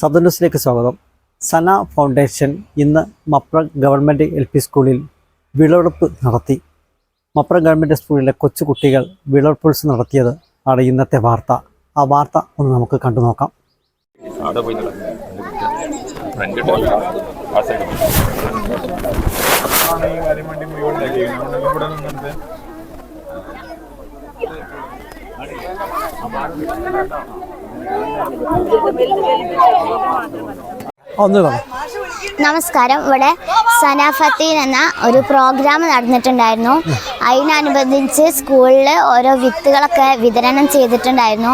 സദർ ന്യൂസിലേക്ക് സ്വാഗതം. സന ഫൗണ്ടേഷൻ ഇന്ന് മപ്ര ഗവൺമെന്റ് എൽ പി സ്കൂളിൽ വിളവെടുപ്പ് നടത്തി. മപ്ര ഗവൺമെന്റ് സ്കൂളിലെ കൊച്ചു കുട്ടികൾ വിളവെടുപ്പ് നടത്തിയത് ആണ് ഇന്നത്തെ വാർത്ത. ആ വാർത്ത ഒന്ന് നമുക്ക് കണ്ടു നോക്കാം. ഇവിടെ ഒന്ന് കാണാം. നമസ്കാരം. ഇവിടെ സനാഫത്തീൻ എന്ന ഒരു പ്രോഗ്രാം നടന്നിട്ടുണ്ടായിരുന്നു. അതിനനുബന്ധിച്ച് സ്കൂളിൽ ഓരോ വിത്തുകളൊക്കെ വിതരണം ചെയ്തിട്ടുണ്ടായിരുന്നു.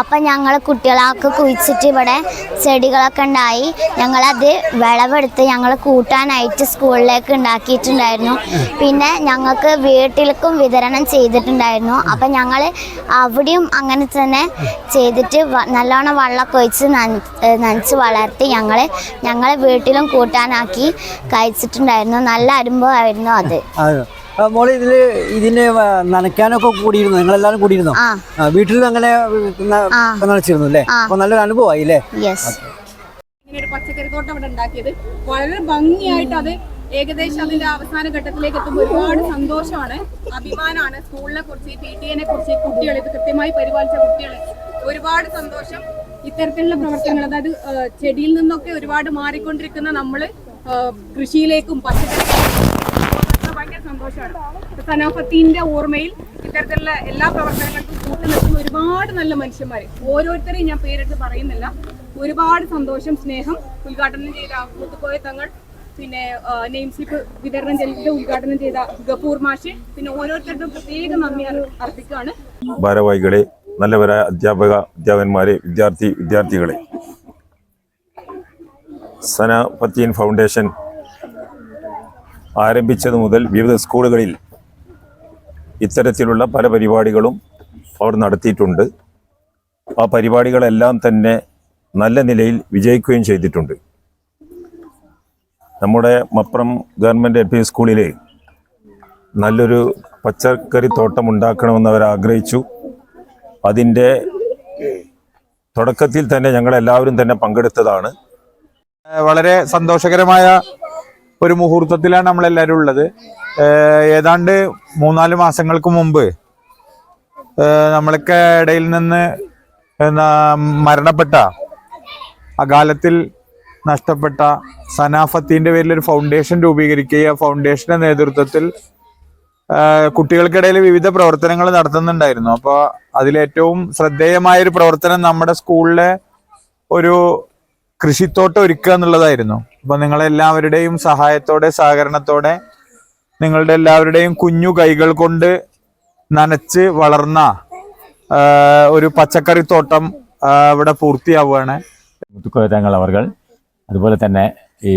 അപ്പം ഞങ്ങൾ കുട്ടികളൊക്കെ കുഴിച്ചിട്ട് ഇവിടെ ചെടികളൊക്കെ ഉണ്ടായി. ഞങ്ങളത് വിളവെടുത്ത് ഞങ്ങൾ കൂട്ടാനായിട്ട് സ്കൂളിലേക്ക് ഉണ്ടാക്കിയിട്ടുണ്ടായിരുന്നു. പിന്നെ ഞങ്ങൾക്ക് വീട്ടിലേക്കും വിതരണം ചെയ്തിട്ടുണ്ടായിരുന്നു. അപ്പം ഞങ്ങൾ അവിടെയും അങ്ങനെ തന്നെ ചെയ്തിട്ട് നല്ലോണം വെള്ളമൊക്കെ ഒഴിച്ച് നനച്ച് വളർത്തി ഞങ്ങൾ ഞങ്ങളെ വീട്ടിലും കൂട്ടാനാക്കി കഴിച്ചിട്ടുണ്ടായിരുന്നു. നല്ല അനുഭവമായിരുന്നു അത്. മോളെ ഇതിൽ ഇതിന് നനയ്ക്കാനൊക്കെ കൂടിയിരുന്നു. നിങ്ങളെല്ലാവരും എല്ലാരും കൂടിയിരുന്നു വീട്ടിൽ വീട്ടിലും അങ്ങനെ. നനച്ചിരുന്നു അല്ലേ? അപ്പൊ നല്ലൊരു അനുഭവമായി അല്ലേ യെസ് ഇങ്ങനെ ഒരു പച്ചക്കറി തോട്ടം ഇവിടെ ഉണ്ടാക്കിയത്. വളരെ ഭംഗിയായിട്ട് അത് ഏകദേശം അതിന്റെ അവസാന ഘട്ടത്തിലേക്ക് എത്തുമ്പോൾ ഒരുപാട് സന്തോഷമാണ്. അഭിമാനമാണ്. സ്കൂളിനെ കുറിച്ച് പി ടി എനെ കുറിച്ച് കുട്ടികൾ ഇത് കൃത്യമായി പരിപാലിച്ച കുട്ടികൾ ഒരുപാട് സന്തോഷം. ഇത്തരത്തിലുള്ള പ്രവർത്തനങ്ങൾ അതായത് ചെടിയിൽ നിന്നൊക്കെ ഒരുപാട് മാറിക്കൊണ്ടിരിക്കുന്ന നമ്മൾ കൃഷിയിലേക്കും പച്ചക്കറിയിലേക്കും ഭയങ്കര സന്തോഷമാണ്. സനാഫത്തിന്റെ ഓർമ്മയിൽ ഇത്തരത്തിലുള്ള എല്ലാ പ്രവർത്തനങ്ങൾക്കും കൂട്ടുനിൽക്കുന്ന ഒരുപാട് നല്ല മനുഷ്യന്മാർ ഓരോരുത്തരെയും ഞാൻ പേരെടുത്ത് പറയുന്നില്ല. ഒരുപാട് സന്തോഷം സ്നേഹം ഉദ്ഘാടനം ചെയ്ത മുത്തുക്കോയ തങ്ങൾ പിന്നെ നെയിം സ്ലിപ്പ് വിതരണം ചെയ്ത് ഉദ്ഘാടനം ചെയ്ത ഗഫൂർ മാഷ് പിന്നെ ഓരോരുത്തർക്കും പ്രത്യേക നന്ദി അർ- അർപ്പിക്കുകയാണ്. ഭാരവാഹികളെ നല്ലവരായ അധ്യാപക അധ്യാപകന്മാരെ വിദ്യാർത്ഥി വിദ്യാർത്ഥികളെ. സന ഫത്തീൻ ഫൗണ്ടേഷൻ ആരംഭിച്ചത് മുതൽ വിവിധ സ്കൂളുകളിൽ ഇത്തരത്തിലുള്ള പല പരിപാടികളും അവർ നടത്തിയിട്ടുണ്ട്. ആ പരിപാടികളെല്ലാം തന്നെ നല്ല നിലയിൽ വിജയിക്കുകയും ചെയ്തിട്ടുണ്ട്. നമ്മുടെ മപ്രം ഗവൺമെന്റ് എൽ പി സ്കൂളിലെ നല്ലൊരു പച്ചക്കറി തോട്ടം ഉണ്ടാക്കണമെന്ന് അവർ ആഗ്രഹിച്ചു. അതിന്റെ തുടക്കത്തിൽ തന്നെ ഞങ്ങൾ എല്ലാവരും തന്നെ പങ്കെടുത്തതാണ്. വളരെ സന്തോഷകരമായ ഒരു മുഹൂർത്തത്തിലാണ് നമ്മളെല്ലാവരും ഉള്ളത്. ഏതാണ്ട് മൂന്നാൽ മാസങ്ങൾക്ക് മുമ്പ് നമ്മളൊക്കെ ഇടയിൽ നിന്ന് മരണപ്പെട്ട അകാലത്തിൽ നഷ്ടപ്പെട്ട സനാഫത്തിന്റെ പേരിൽ ഒരു ഫൗണ്ടേഷൻ രൂപീകരിക്കുകയും ആ ഫൗണ്ടേഷന്റെ നേതൃത്വത്തിൽ കുട്ടികൾക്കിടയിൽ വിവിധ പ്രവർത്തനങ്ങൾ നടത്തുന്നുണ്ടായിരുന്നു. അപ്പോൾ അതിലേറ്റവും ശ്രദ്ധേയമായ ഒരു പ്രവർത്തനം നമ്മുടെ സ്കൂളിലെ ഒരു കൃഷിത്തോട്ടം ഒരുക്കുക എന്നുള്ളതായിരുന്നു. അപ്പൊ നിങ്ങളെല്ലാവരുടെയും സഹായത്തോടെ സഹകരണത്തോടെ നിങ്ങളുടെ എല്ലാവരുടെയും കുഞ്ഞു കൈകൾ കൊണ്ട് നനച്ച് വളർന്ന ഒരു പച്ചക്കറി തോട്ടം ഇവിടെ പൂർത്തിയാവുകയാണ്. മുത്തുക്കോയ തങ്ങൾ അവർ അതുപോലെ തന്നെ ഈ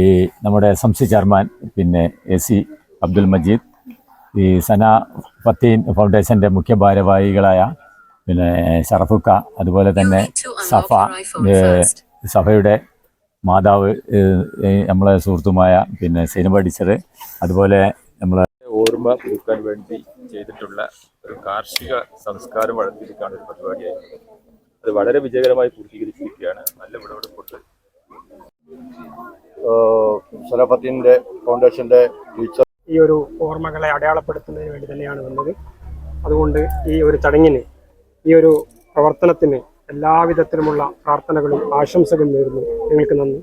നമ്മുടെ എസ് എം സി ചെയർമാൻ പിന്നെ എ സി അബ്ദുൽ മജീദ് ഈ സന ഫത്തീൻ ഫൗണ്ടേഷന്റെ മുഖ്യ ഭാരവാഹികളായ പിന്നെ ഷറഫുക്ക അതുപോലെ തന്നെ സഫ സഫയുടെ മാതാവ് നമ്മളെ സുഹൃത്തുമായ പിന്നെ സിനിമ ടീച്ചർ അതുപോലെ നമ്മളെ ഓർമ്മ പുതുക്കാൻ വേണ്ടി ചെയ്തിട്ടുള്ള ഒരു കാർഷിക സംസ്കാരം വളർത്തിയിരിക്കുകയാണ് ഒരു പരിപാടിയായിരുന്നു. അത് വളരെ വിജയകരമായി പൂർത്തീകരിച്ചിരിക്കുകയാണ്. നല്ല വിളവെടുപ്പുണ്ട്. സലഫത്തിന്റെ ഫൗണ്ടേഷന്റെ ടീച്ചർ ഈ ഒരു ഓർമ്മകളെ അടയാളപ്പെടുത്തുന്നതിന് വേണ്ടി തന്നെയാണ് വന്നത്. അതുകൊണ്ട് ഈ ഒരു ചടങ്ങിന് ഈ ഒരു പ്രവർത്തനത്തിന് എല്ലാവിധത്തിലുമുള്ള പ്രാർത്ഥനകളും ആശംസകളും നേരുന്നു. നിങ്ങൾക്ക് നന്ദി.